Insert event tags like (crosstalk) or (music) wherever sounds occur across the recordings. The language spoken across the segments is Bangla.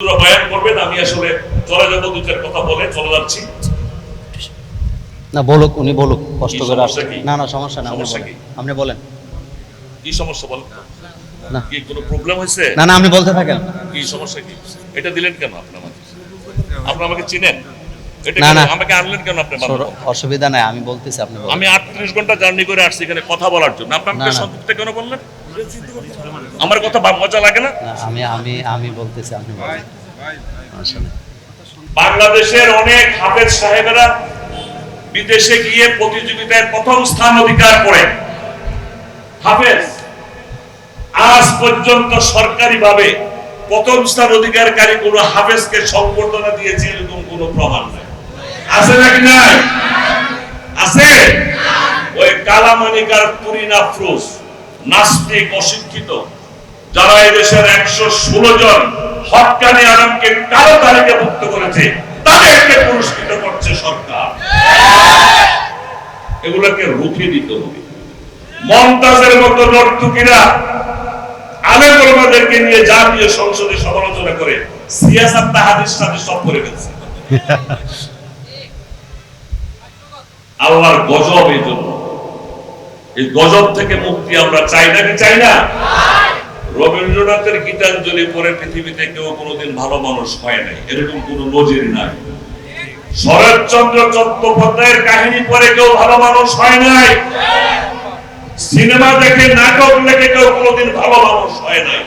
হুজুররা বয়ান করবেন আমি আসলে চলে যাব দু কথা বলে চলে যাচ্ছি। না বলুক উনি বলুক কষ্ট করে আসছে। না না সমস্যা না আপনি সমস্যা কি? আপনি বলেন। কি সমস্যা বলেন? না। কি কোনো প্রবলেম হয়েছে? না না আপনি বলতে থাকেন। কি সমস্যা কি? এটা দিলেন কেন আপনি আমাকে? আপনি আমাকে চিনেন? এটা না, না। আমাকে আনলেন কেন আপনি? অসুবিধা নাই আমি বলতেছি আপনি আমি আটত্রিশ ঘণ্টা জার্নি করে আসছি এখানে কথা বলার জন্য। আপনি আমাকে না, না। সন্তুষ্ট কেন বললেন? আমার কথা বা- মজা লাগে না? আমি আমি আমি বলতেছি আপনি নেই। বাংলাদেশের অনেক হাফেজ সাহেবেরা বিদেশে গিয়ে প্রতিযোগিতায় প্রথম স্থান অধিকার করে। হাফেজ আজ পর্যন্ত সরকারিভাবে প্রথম স্থান অধিকারকারী কোন হাফেজকে সম্বর্ধনা দিয়েছে এরকম কোন প্রমাণ নেই। আছে নাকি নাই? আছে? ওই কালামানিকার তুরিন আফরোজ নাস্তিক অশিক্ষিত যারা এদেশের একশো ষোলো জন হকানি আলমকে কালো তালিকা মুক্ত করেছে তাদেরকে পুরস্কৃত করছে সরকার। এগুলোকে রুখে দিতে হবে। মমতাজের মতো নর্তুকিরা আলেম ওলামাদেরকে নিয়ে জাতীয় সংসদে সমালোচনা করে সিয়াসাত তাহাদিস সাথে সব করে ফেলছে। (laughs) আল্লাহর গজব এই জন্য। এই গজব থেকে মুক্তি আমরা চাই না চাই না? রবীন্দ্রনাথের গীতাঞ্জলি পরে পৃথিবীতে কেউ কোনোদিন ভালো মানুষ হয় নাই। এরকম নজির নাই। শরৎচন্দ্র চট্টোপাধ্যায়ের কাহিনী পরে কেউ ভালো মানুষ হয় নাই। সিনেমা দেখে, নাটক লেখে কেউ কোনোদিন ভালো মানুষ হয় নাই।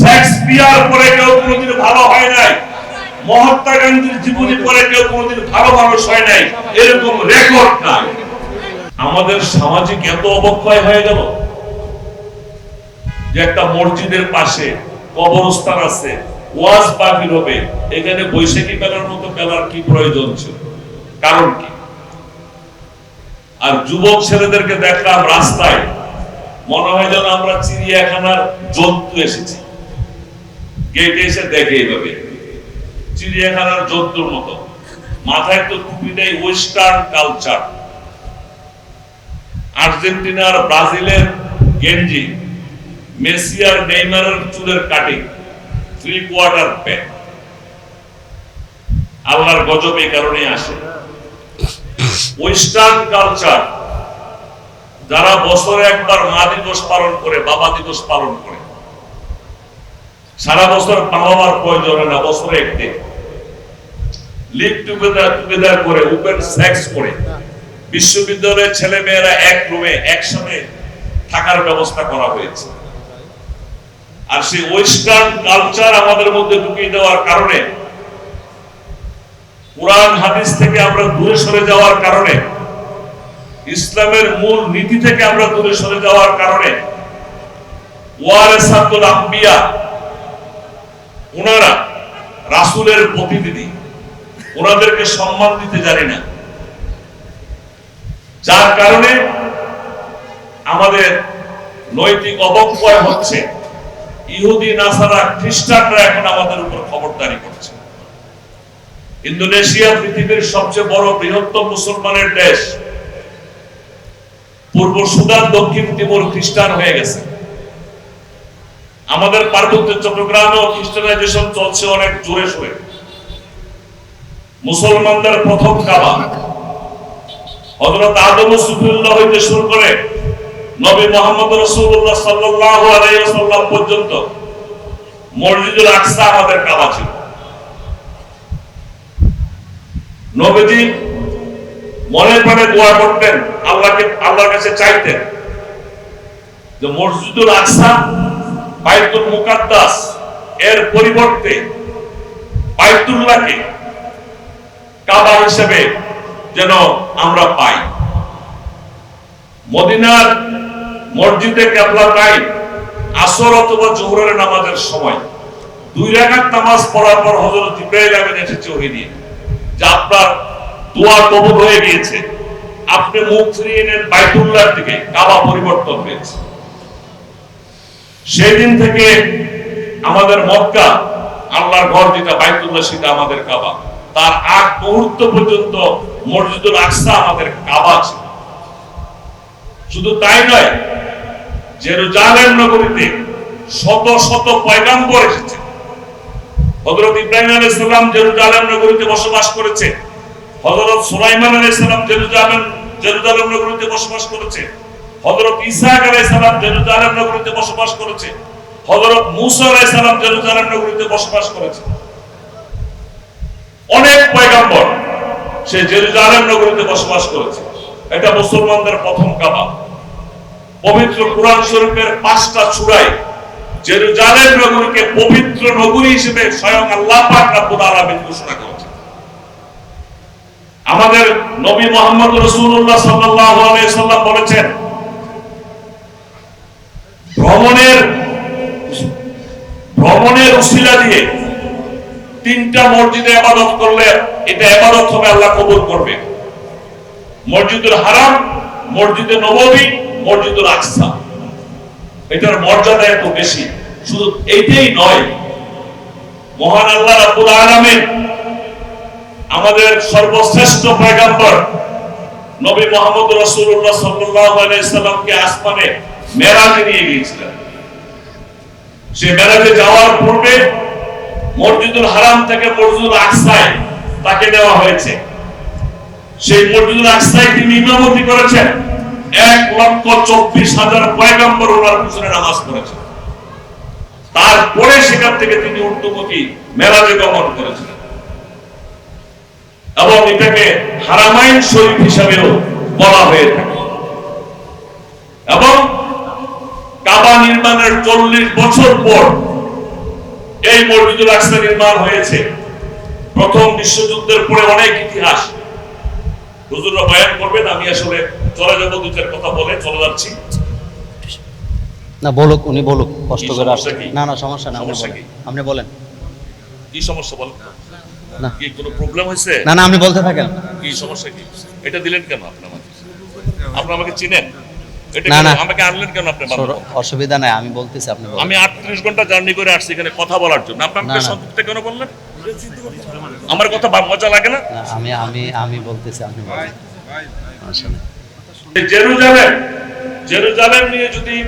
শেক্সপিয়ার পরে কেউ কোনোদিন ভালো হয় নাই। মহাত্মা গান্ধীর জীবনী পরে কেউ কোনোদিন ভালো মানুষ হয় নাই। এরকম রেকর্ড নাই। আমাদের সামাজিক এত অবক্ষয় হয়ে গেল যে একটা মসজিদের পাশে কবরস্থান আছে, ওয়াজ বাকি হবে, এখানে বৈশাখী মেলার মতো মেলার কি প্রয়োজন ছিল? কারণ কি? আর যুবক ছেলেদেরকে দেখলাম রাস্তায়, মনে হয় যেন আমরা চিড়িয়াখানার জন্তু এসেছি। গেটে এসে দেখে এইভাবে, চিড়িয়াখানার জন্তুর মতো। মাথায় তো টুপি নেই ওয়েস্টার্ন কালচার। আর্জেন্টিনার ব্রাজিলের গেঞ্জি, মেসি আর নেইমারের চুলের কাটিং থ্রি কোয়ার্টার প্যান্ট আল্লাহর গজব এই কারণে আসে। ওয়েস্টার্ন কালচার যারা বছরে একবার মা দিবস পালন করে, বাবা দিবস পালন করে। সারা বছর মার প্রয়োজন না, বছরে একদিন। লিভ টুগেদার টুগেদার করে ওপেন সেক্স করে। বিশ্ববিদ্যালয়ের ছেলে মেয়েরা এক রুমে, একসাথে থাকার ব্যবস্থা করা হয়েছে। আর সেই ওয়েস্টার্ন কালচার আমাদের মধ্যে ঢুকিয়ে দেওয়ার কারণে, কোরআন হাদিস থেকে আমরা দূরে সরে যাওয়ার কারণে, ইসলামের মূল নীতি থেকে আমরা দূরে সরে যাওয়ার কারণে ওনারা রাসুলের প্রতিনিধি। ওনাদেরকে সম্মান দিতে জানি না। যার কারণে আমাদের নৈতিক অবক্ষয় হচ্ছে। ইহুদি, নাসারা, খ্রিস্টানরা এখন আমাদের উপর খবরদারি করছে। ইন্দোনেশিয়া পৃথিবীর সবচেয়ে বড় বৃহত্তম মুসলমানের দেশ। পূর্ব সুদান, দক্ষিণ তিমুর খ্রিস্টান হয়ে গেছে। আমাদের পার্বত্য চট্টগ্রামেও খ্রিস্টানাইজেশন চলছে অনেক জোরে সোরে। মুসলমানদের প্রথম কাবা। হযরত আদম সুফিউল্লাহ হইতে শুরু করে নবী মোহাম্মদ রাসূলুল্লাহ সাল্লাল্লাহু আলাইহি ওয়াসাল্লাম পর্যন্ত মসজিদুল আকসা আমাদের কাবা ছিল। নবীজি মনে প্রাণে দোয়া করতেন, আল্লাহকে, আল্লাহর কাছে চাইতেন যে মসজিদুল আকসা, বাইতুল মুকাদ্দাস, এর পরিবর্তে বাইতুল্লাহকে কাবা হিসেবে যেন আমরা পাই। মদিনার মসজিদে কেবলা টাইম আসর অথবা জোহরের নামাজের সময়। দুই রাকাত নামাজ পড়ার পর হযরত জিব্রাইল আমিন এসেছে ওহি নিয়ে, যে আপনার দোয়া কবুল হয়ে গিয়েছে। আপনি মুখ ফিরিয়ে নেন, বাইতুল্লাহর দিকে কাবা পরিবর্তন হয়েছে। সেই দিন থেকে আমাদের মক্কা, আল্লাহর ঘর যেটা, বাইতুল্লাহ সেটা আমাদের কাবা। তার আগ মুহূর্ত পর্যন্ত মসজিদুল আকসা আমাদের কাবা ছিল। শুধু তাই নয়, জেরুজালেম নগরীতে শত শত পয়গাম্বর এসেছে। হযরত ইব্রাহিম আলাইহিস সালাম জেরুজালেম নগরীতে বসবাস করেছে। হযরত সুলাইমান আলাইহিস সালাম জেরুজালেম জেরুজালেম নগরীতে বসবাস করেছে। হযরত ঈসা আলাইহিস সালাম জেরুজালেম নগরীতে বসবাস করেছে। হযরত মূসা আলাইহিস সালাম জেরুজালেম নগরীতে বসবাস করেছে। অনেক পয়গাম্বর সে জেরুজালেম নগরীতে বসবাস করেছে। এটা মুসলমানদের প্রথম কাবা। পবিত্র কোরআন শরীফের পাঁচটা চূড়ায় জেরুজালেম নগরীকে পবিত্র নগরী হিসেবে স্বয়ং আল্লাহ পাক রব্বুল আলামিন ঘোষণা করেছেন। আমাদের নবী মোহাম্মদ রাসূলুল্লাহ সাল্লাল্লাহু আলাইহি সাল্লাম বলেছেন, ভ্রমণের ভ্রমণের উসিলা দিয়ে তিনটা মসজিদে ইবাদত করলে এটা ইবাদত হবে আল্লাহ কবুল করবে। মসজিদুল হারাম মসজিদে নববী, মসজিদুল আকসা। এটার মর্যাদা এত বেশি। শুধু এইটাই নয়, মহান আল্লাহ রাব্বুল আলামিন আমাদের সর্বশ্রেষ্ঠ পয়গম্বর নবী মোহাম্মদ রাসূলুল্লাহ সাল্লাল্লাহু আলাইহি সাল্লামকে আসমানে মেরাজে নিয়ে গিয়েছিলেন। সে মেরাজে যাওয়ার পূর্বে মসজিদুল হারাম থেকে মসজিদুল আকসায় তাকে দেওয়া হয়েছে। সেই মসজিদুল আকসায় তিনি ইমামতি করেছেন। এক লক্ষ চব্বিশ হাজার পয়গম্বর ওনার পিছনে নামাজ পড়েছেন। তারপরে সেখান থেকে তিনি উর্দুমুখী মেরাজে গমন করেছিলেন এবং এটাকে হারামাইন শরীফ হিসাবেও বলা হয়ে থাকে। এবং কাবা নির্মাণের চল্লিশ বছর পর এই মসজিদুল আকসা নির্মাণ হয়েছে। প্রথম বিশ্বযুদ্ধের পরে অনেক ইতিহাস। হুজুররা বয়ান করবেন আমি আসলে চলে যাব দু চার কথা বলে চলে যাচ্ছি। না বলুক উনি বলুক কষ্ট করে কি? না না সমস্যা না সমস্যা কি? আপনি বলেন। কি সমস্যা বলেন? না। কি কোনো প্রবলেম হয়েছে? না না আপনি বলতে থাকেন। কি সমস্যা কি? এটা দিলেন কেন আপনি আমাকে? আপনি আমাকে চিনেন? এটা না, না। আমাকে আনলেন কেন আপনি অসুবিধা নাই আমি বলতেছি আপনি আমি আটত্রিশ ঘণ্টা জার্নি করে আসছি এখানে কথা বলার জন্য। আপনি আমাকে না, না। সংক্ষিপ্ত কেন বললেন? আমার কথা বা- মজা লাগে না? আমি আমি আমি বলতেছি নেই। জেরুজালেম জেরুজালেম নিয়ে যদি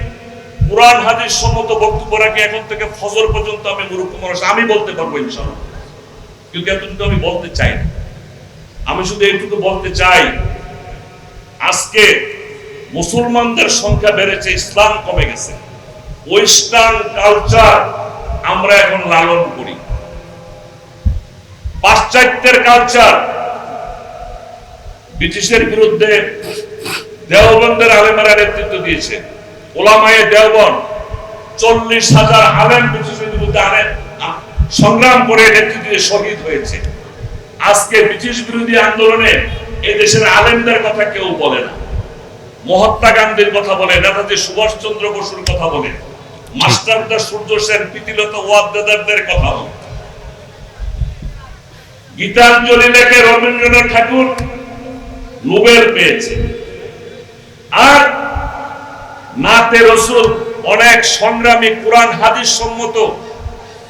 কোরআন হাদিস সম্মত বক্তব্য রাখি এখন থেকে ফজর পর্যন্ত আমি মানুষ আমি বলতে পারব ইনশাআল্লাহ। কিন্তু এতটুকু আমি বলতে চাই না। আমি শুধু এইটুকু বলতে চাই আজকে মুসলমানদের সংখ্যা বেড়েছে ইসলাম কমে গেছে। ওয়েস্টার্ন কালচার আমরা এখন লালন করি। পাশ্চাত্যের কালচার ব্রিটিশের বিরুদ্ধে দেওবন্দের আলেমেরা নেতৃত্ব দিয়েছে। ওলামায়ে দেওবন চল্লিশ হাজার আলেম ব্রিটিশের বিরুদ্ধে আলেম সংগ্রাম করে নেতৃত্ব দিয়ে শহীদ হয়েছে। আজকে ব্রিটিশ বিরোধী আন্দোলনে এই দেশের আলেমদের কথা কেউ বলে না। মহাত্মা গান্ধীর কথা বলে, নেতাজি সুভাষ চন্দ্র বসুর কথা বলে মাস্টারদা সূর্য সেন প্রীতিলতা ওয়াদ্দাদারদের কথা বলে। গীতাঞ্জলি লেখে রবীন্দ্রনাথ ঠাকুর নোবেল পেয়েছে। আর নাতে রসুল অনেক সংগ্রামী কোরআন হাদিস সম্মত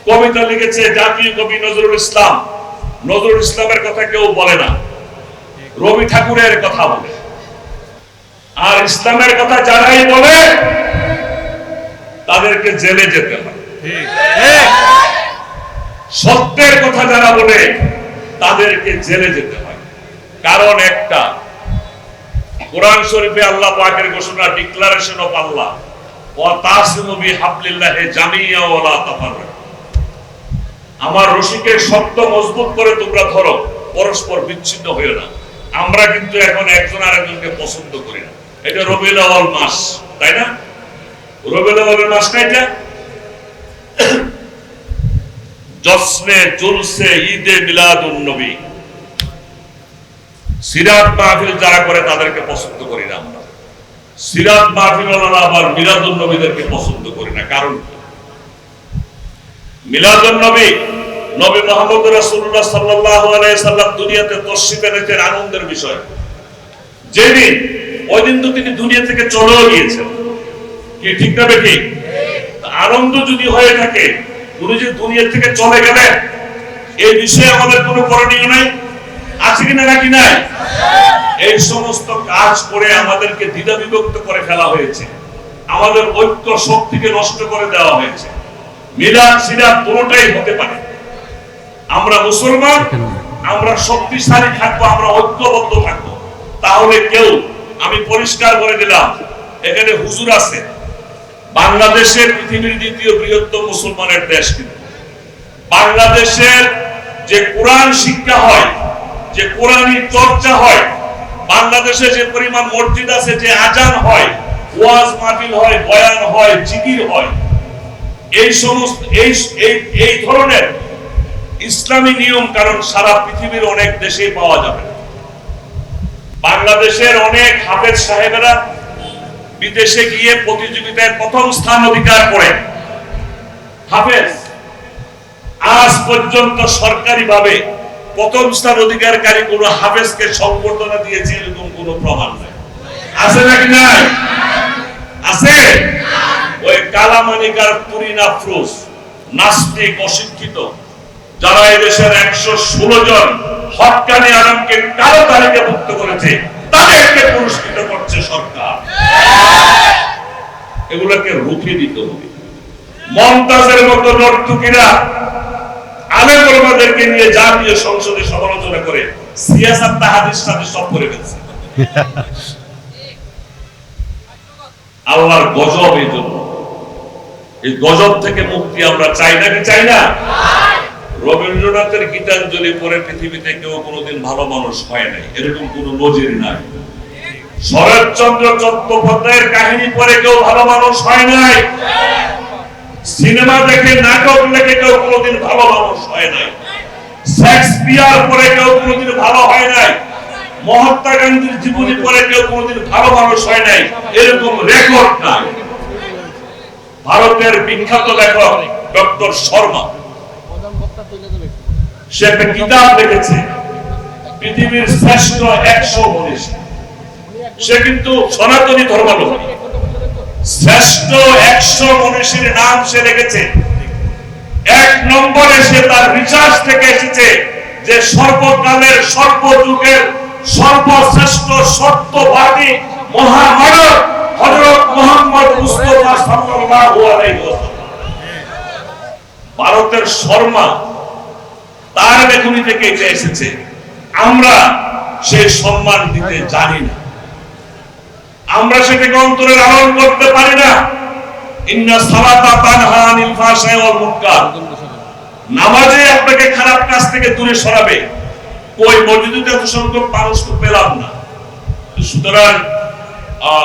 কবিতা লিখেছে জাতীয় কবি নজরুল ইসলাম। নজরুল ইসলামের কথা কেউ বলে না রবি ঠাকুরের কথা বলে। আর ইসলামের কথা যারাই বলে তাদেরকে জেলে যেতে হয়। সত্যের কথা যারা বলে তাদেরকে জেলে যেতে হয়। কারণ একটা, কোরআন শরীফে আল্লাহ পাকের ঘোষণা ডিক্লারেশন অফ আল্লাহ আমার রশিকে শক্ত মজবুত করে তোমরা ধরো, পরস্পর বিচ্ছিন্ন হইও না। আমরা কিন্তু এখন একজন আরেকজনকে পছন্দ করি না। এটা রবিউল মাস, তাই না? আউয়ালের মাস না এটা? জশ্নে, জুলসে, ঈদে মিলাদুন নবী। সিরাত মাহফিল যারা করে তাদেরকে পছন্দ করি না আমরা। সিরাত মাহফিল ওয়ালারা আবার মিলাদুন নবীদেরকে পছন্দ করি না। কারণ কি? নবী নবী মোহাম্মদ রাসূলুল্লাহ সাল্লাল্লাহু আলাইহি সাল্লাম দুনিয়াতে তশরিফ এনেছেন আনন্দের বিষয়। যেদিন ওই দিন তো তিনি দুনিয়া থেকে চলেও গিয়েছেন। কি ঠিক না বেঠি আনন্দ যদি হয়ে থাকে যে দুনিয়া থেকে চলে গেলেন এই বিষয়ে আমাদের কোনো করণীয় নাই। আছে কিনা নাকি নাই? এই সমস্ত কাজ করে আমাদেরকে দ্বিধা বিভক্ত করে ফেলা হয়েছে। আমাদের ঐক্য শক্তিকে নষ্ট করে দেওয়া হয়েছে। মিলাদ সিরাত কোনোটাই হতে পারে। আমরা মুসলমান আমরা শক্তিশালী থাকব আমরা ঐক্যবদ্ধ থাকব। তাহলে কেউ আমি পরিষ্কার করে দিলাম এখানে হুজুর আছে বাংলাদেশের পৃথিবীর দ্বিতীয় বৃহত্তম মুসলমানের দেশ কিন্তু। বাংলাদেশের যে কোরআন শিক্ষা হয়, যে কোরআনী চর্চা হয়, বাংলাদেশে যে পরিমাণ মসজিদ আছে, যে আজান হয়, ওয়াজ মাহফিল হয়, বয়ান হয়, জিকির হয়, এই সমস্ত, এই এই ধরনের ইসলামী নিয়ম কারণ সারা পৃথিবীর অনেক দেশে পাওয়া যাবে বাংলাদেশের অনেক হাফেজ সাহেবেরা বিদেশে গিয়ে প্রতিযোগিতায় প্রথম স্থান অধিকার করে। হাফেজ, আজ পর্যন্ত সরকারিভাবে প্রথম স্থান অধিকারকারী কোন হাফেজকে সংবর্ধনা দিয়েছে এরকম কোন প্রমাণ নাই। আছে নাকি নাই? আছে? ওই কালামানিকার তুরিন আফরোজ নাস্তিক, অশিক্ষিত, যারা এদেশের একশো ষোলো জন হকানি আলমকে কালো তালিকা মুক্ত করেছে তাদেরকে পুরস্কৃত করছে সরকার এগুলোকে রুখে দিতে হবে। মমতাজের মতো নর্তুকিরা আলেম ওলামাদেরকে নিয়ে জাতীয় সংসদে সমালোচনা করে সিয়াসাত তাহাদিস সাথে সব করে ফেলছে। আল্লাহর গজব এই জন্য। এই গজব থেকে মুক্তি আমরা চাই না কি চাই না? রবীন্দ্রনাথের গীতাঞ্জলি পরে পৃথিবীতে কেউ কোনোদিন ভালো মানুষ হয় নাই। এরকম কোন নজির নাই। শরৎচন্দ্র চট্টোপাধ্যায়ের কাহিনী পরে কেউ ভালো মানুষ হয় নাই? সিনেমা দেখে, নাটক লেখে কেউ কোনোদিন ভালো মানুষ হয় নাই। শেক্সপিয়ার পরে কেউ কোনোদিন ভালো হয় নাই। মহাত্মা গান্ধীর জীবনী পরে কেউ কোনোদিন ভালো মানুষ হয় নাই। এরকম রেকর্ড নাই। ভারতের বিখ্যাত লেখক ডক্টর শর্মা, সে একটা কিতাব লিখেছে, পৃথিবীর শ্রেষ্ঠ একশো মনীষী। সে কিন্তু সনাতনী ধর্মাবলম্বী শ্রেষ্ঠ একশো মনীষীর নাম সে রেখেছে। এক নম্বরে সে তার থেকে এসেছে যে সর্বকালের সর্বযুগের সর্বশ্রেষ্ঠ সত্যবাদী মহামানব সাল্লাল্লাহু আলাইহি ভারতের শর্মা তার বেগুনি থেকে এসেছে। আমরা সেই সম্মান দিতে জানি না। আমরা সেটাকে অন্তরে লালন করতে পারি না। ইন্না সালাতা তানহা আনিল ফাহশাই ওয়াল মুনকার। নামাজে আপনাকে খারাপ কাজ থেকে দূরে সরাবে। কই মসজিদে এত সংখ্যক মানুষ তো পেলাম না। সুতরাং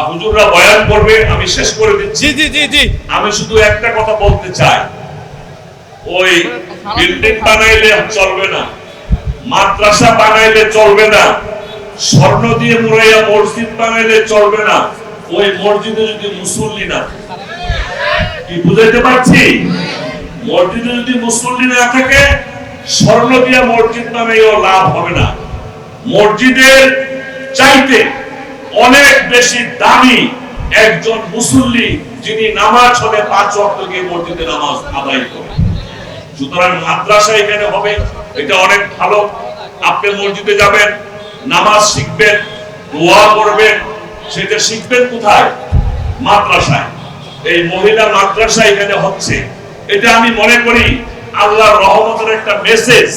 হুজুররা বয়ান করবে আমি শেষ করে দিচ্ছি। জি জি জি জি। আমি শুধু একটা কথা বলতে চাই। ওই বিল্ডিং বানাইলে চলবে না। মাদ্রাসা বানাইলে চলবে না। স্বর্ণ দিয়ে মুড়াইয়া মসজিদ বানাইলে চলবে না। ওই মসজিদে যদি মুসল্লি না কি বুঝাইতে পারছি? মসজিদে যদি মুসল্লি না থাকে, স্বর্ণ দিয়া মসজিদ বানাইও লাভ হবে না। মসজিদের চাইতে অনেক বেশি দামি একজন মুসল্লি যিনি নামাজ হলে পাঁচ গিয়ে মসজিদে নামাজ আদায় করে। সুতরাং মাদ্রাসা এখানে হবে, এটা অনেক ভালো। আপনি মসজিদে যাবেন নামাজ শিখবেন দোয়া করবেন সেটা শিখবেন কোথায়? মাদ্রাসায়। এই মহিলা মাদ্রাসা এখানে হচ্ছে। এটা আমি মনে করি আল্লাহর রহমতের একটা মেসেজ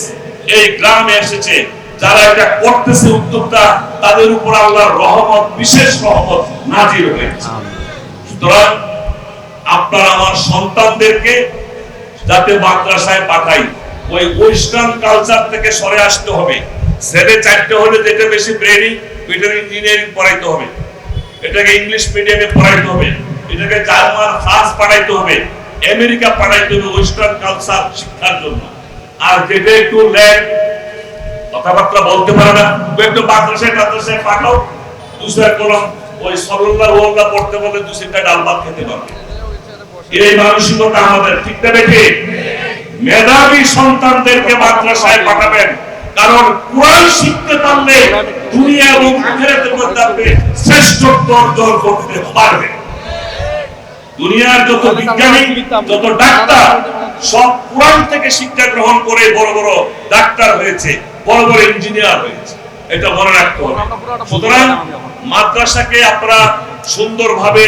এই গ্রামে এসেছে। যারা এটা করতেছে উদ্যোক্তা তাদের উপর আল্লাহর রহমত বিশেষ রহমত নাজির হয়েছে। সুতরাং আপনার আমার সন্তানদেরকে যাতে মাদ্রাসায় পাঠাই ওই ওয়েস্টার্ন কালচার থেকে সরে আসতে হবে। ছেলে চারটে হলে যেটা বেশি ব্রেনি ওইটার ইঞ্জিনিয়ারিং পড়াইতে হবে। এটাকে ইংলিশ মিডিয়ামে পড়াইতে হবে। এটাকে জার্মান ফ্রান্স পড়াইতে হবে। আমেরিকা পড়াইতে হবে ওয়েস্টার্ন কালচার শিক্ষার জন্য। আর যেটা একটু ল্যান্ড কথাবার্তা বলতে পারে না। একটু মাদ্রাসায় মাদ্রাসায় পাঠাও দুসরা কলম ওই সরল্লা ওল্লা পড়তে বলে দু সেটা ডাল ভাত খেতে পারবে। এই মানসিকতা আমাদের ঠিক না বেঠে? মেধাবী সন্তানদেরকে মাদ্রাসায় পাঠাবেন। কারণ কোরআন শিখতে পারলে দুনিয়া এবং আখেরাতের মধ্যে আপনি শ্রেষ্ঠত্ব অর্জন করতে পারবে। দুনিয়ার যত বিজ্ঞানী, যত ডাক্তার, সব কোরআন থেকে শিক্ষা গ্রহণ করে বড় বড় ডাক্তার হয়েছে, বড় বড় ইঞ্জিনিয়ার হয়েছে। এটা মনে রাখতে হবে। সুতরাং মাদ্রাসাকে আপনারা সুন্দরভাবে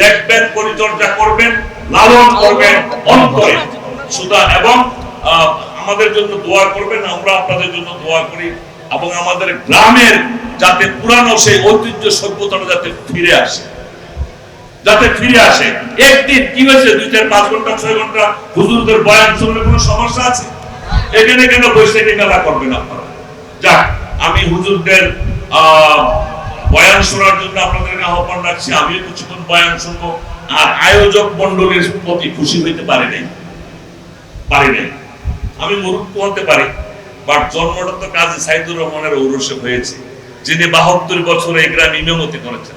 দেখবেন, পরিচর্যা করবেন, লালন করবেন অন্তরে। সুতরাং এবং আমাদের জন্য দোয়া করবেন, আমরা আপনাদের জন্য দোয়া করি এবং আমাদের গ্রামের যাতে পুরানো সেই ঐতিহ্য সভ্যতাটা যাতে ফিরে আসে। যাতে ফিরে আসে। একদিন কি হয়েছে? দুই চার পাঁচ ঘণ্টা, ছয় ঘণ্টা হুজুরদের বয়ান শুনলে কোনো সমস্যা আছে? এখানে কেন বৈশাখী মেলা করবেন আপনারা? যাক, আমি হুজুরদের বয়ান শোনার জন্য আপনাদেরকে আহ্বান রাখছি। আমিও কিছুক্ষণ বয়ান শুনব। আর আয়োজক মন্ডলীর প্রতি খুশি হইতে পারি নাই। পারি নাই। আমি মুরুক্ষ হতে পারি বাট জন্মটা তো কাজী সাইদুর রহমানের ঔরসে হয়েছে, যিনি বাহাত্তর বছর এই গ্রাম ইমামতি করেছেন।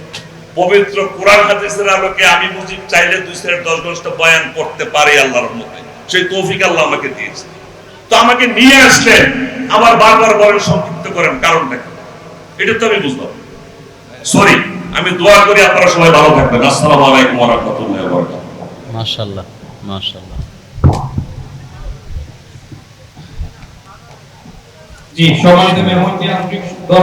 পবিত্র কোরআন হাদিসের আলোকে আমি মুজিব চাইলে দুই সাইড দশ দশটা বয়ান করতে পারি আল্লাহর মধ্যে সেই তৌফিক আল্লাহ আমাকে দিয়েছে। তো আমাকে নিয়ে আসলেন, আবার বারবার বলেন সংক্ষিপ্ত করেন, কারণটা কি? এটা তো আমি বুঝলাম। সরি আমি দোয়া করি আপনারা সবাই ভালো থাকবেন। আসসালামু আলাইকুম ওয়া রাহমাতুল্লাহি ওয়া বারাকাতুহু। মাশাল্লাহ মাশাল্লাহ Sim, chamando né? também muito a